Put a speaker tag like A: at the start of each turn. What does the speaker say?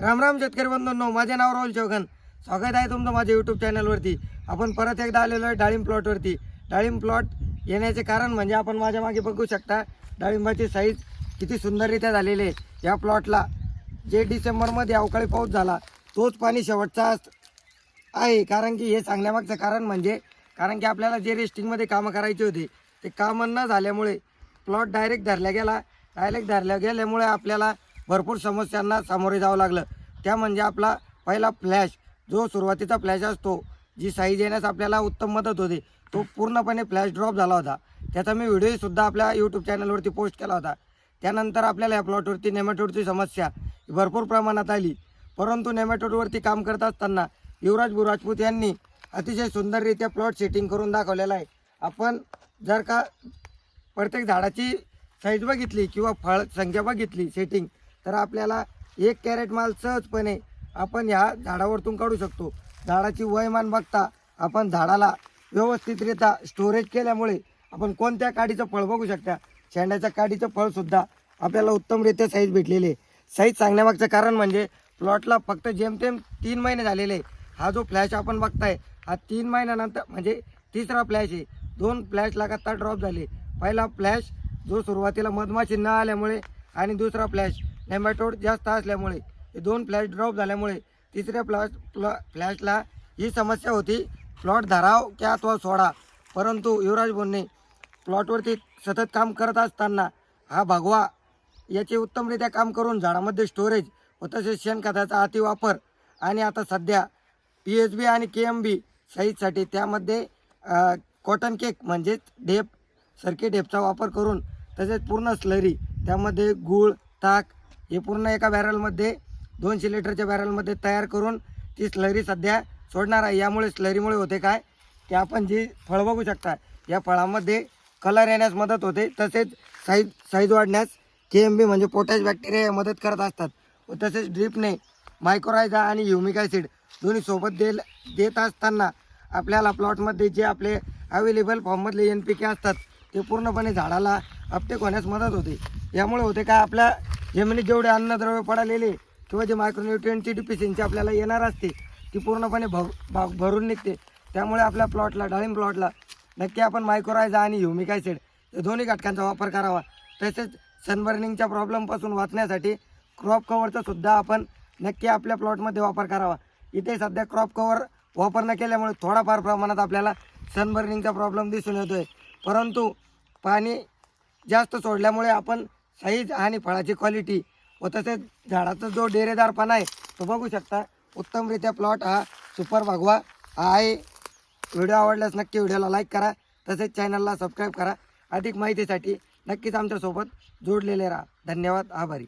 A: राम राम शेतकरी बंधूंनो माझे नाव राहुल चौघन. स्वागत आहे तुमचं माझ्या यूट्यूब चॅनलवरती आपण परत एकदा आलेलो आहे डाळिंब प्लॉटवरती डाळिंब प्लॉट येण्याचे कारण म्हणजे आपण माझ्या मागे बघू शकता डाळिंबाची साईज किती सुंदररित्या झालेली आहे. या प्लॉटला जे डिसेंबरमध्ये अवकाळी पाऊस झाला तोच पाणी शेवटचा आहे. कारण की हे सांगण्यामागचं कारण म्हणजे कारण की आपल्याला जे रेस्टिंगमध्ये कामं करायची होती ते कामं न झाल्यामुळे प्लॉट डायरेक्ट धरल्या गेला. डायरेक्ट धरल्या गेल्यामुळे आपल्याला भरपूर समस्यांना सामोरे जावं लागलं. त्या म्हणजे आपला पहिला फ्लॅश जो सुरुवातीचा फ्लॅश असतो जी साईज येण्यास आपल्याला उत्तम मदत होते तो पूर्णपणे फ्लॅश ड्रॉप झाला होता. त्याचा मी व्हिडिओसुद्धा आपल्या यूट्यूब चॅनलवरती पोस्ट केला होता. त्यानंतर आपल्याला या प्लॉटवरती नेमॅटोडची समस्या भरपूर प्रमाणात आली. परंतु नेमॅटोडवरती काम करत असताना युवराज बुराजपूत यांनी अतिशय सुंदररित्या प्लॉट सेटिंग करून दाखवलेला आहे. आपण जर का प्रत्येक झाडाची साईज बघितली किंवा फळ संख्या बघितली सेटिंग तर आपल्याला एक कॅरेट माल सहजपणे आपण ह्या झाडावरतून काढू शकतो. झाडाची वयमान बघता आपण झाडाला व्यवस्थितरित्या स्टोरेज केल्यामुळे आपण कोणत्या काडीचं फळ बघू शकता? शेंड्याच्या काडीचं फळसुद्धा आपल्याला उत्तमरित्या साईज भेटलेली आहे. साईज सांगण्यामागचं कारण म्हणजे प्लॉटला फक्त जेमतेम तीन महिने झालेले आहे. हा जो फ्लॅश आपण बघताय हा तीन महिन्यानंतर म्हणजे तिसरा फ्लॅश आहे. दोन फ्लॅश लगातार ड्रॉप झाले. पहिला फ्लॅश जो सुरुवातीला मधमाशी न आल्यामुळे आणि दुसरा फ्लॅश नेमॅटोड जास्त असल्यामुळे हे दोन फ्लॅश ड्रॉप झाल्यामुळे तिसऱ्या फ्लॅश फ्लॅ फ्लॅशला ही समस्या होती. प्लॉट धराव की अथवा सोडा. परंतु युवराज बोनने प्लॉटवरती सतत काम करत असताना हा भगवा याचे उत्तमरित्या काम करून झाडामध्ये स्टोरेज व तसेच शेणखताचा अतिवापर आणि आता सध्या पी एच बी आणि के एम बी साईजसाठी त्यामध्ये कॉटन केक म्हणजेच ढेप सरकी ढेपचा वापर करून तसेच पूर्ण स्लरी त्यामध्ये गूळ ताक हे पूर्ण एका बॅरलमध्ये दोनशे लिटरच्या बॅरलमध्ये तयार करून ती स्लरी सध्या सोडणार आहे. यामुळे स्लरीमुळे होते काय? की आपण जी फळ बघू शकता या फळामध्ये कलर येण्यास मदत होते. तसेच साईज साईज वाढण्यास के एम बी म्हणजे पोटॅश बॅक्टेरिया मदत करत असतात. व तसेच ड्रीपने मायक्रोरायझा आणि ह्युमिक ॲसिड दोन्ही सोबत देल देत असताना आपल्याला प्लॉटमध्ये जे आपले अवेलेबल फॉर्ममधले एन पी के असतात ते पूर्णपणे झाडाला अपटेक होण्यास मदत होते. यामुळे होते काय? आपल्या जमिनीत जेवढे अन्नद्रव्य पडालेले किंवा जे मायक्रोन्युट्रियनची डिफिशियन्सी आपल्याला येणार असते ती पूर्णपणे भर भरून निघते. त्यामुळे आपल्या प्लॉटला डाळिंब प्लॉटला नक्की आपण मायक्रोरायझा आणि ह्युमिक ॲसिड या दोन्ही घटकांचा वापर करावा. तसेच सनबर्निंगच्या प्रॉब्लेमपासून वाचण्यासाठी क्रॉप कवरचा सुद्धा आपण नक्की आपल्या प्लॉटमध्ये वापर करावा. इथे सध्या क्रॉप कवर वापर न केल्यामुळे थोडाफार प्रमाणात आपल्याला सनबर्निंगचा प्रॉब्लेम दिसून येतो आहे परंतु पाणी जास्त सोडल्यामुळे आपण साईज आणि फळाची क्वालिटी व तसेच झाडाचा जो डेरेदारपणा आहे तो बघू शकता. उत्तमरित्या प्लॉट हा सुपर भगवा हा आहे. व्हिडिओ आवडल्यास नक्की व्हिडिओला लाईक करा. तसेच चॅनलला सबस्क्राईब करा. अधिक माहितीसाठी नक्कीच आमच्यासोबत जोडलेले राहा. धन्यवाद. आभारी.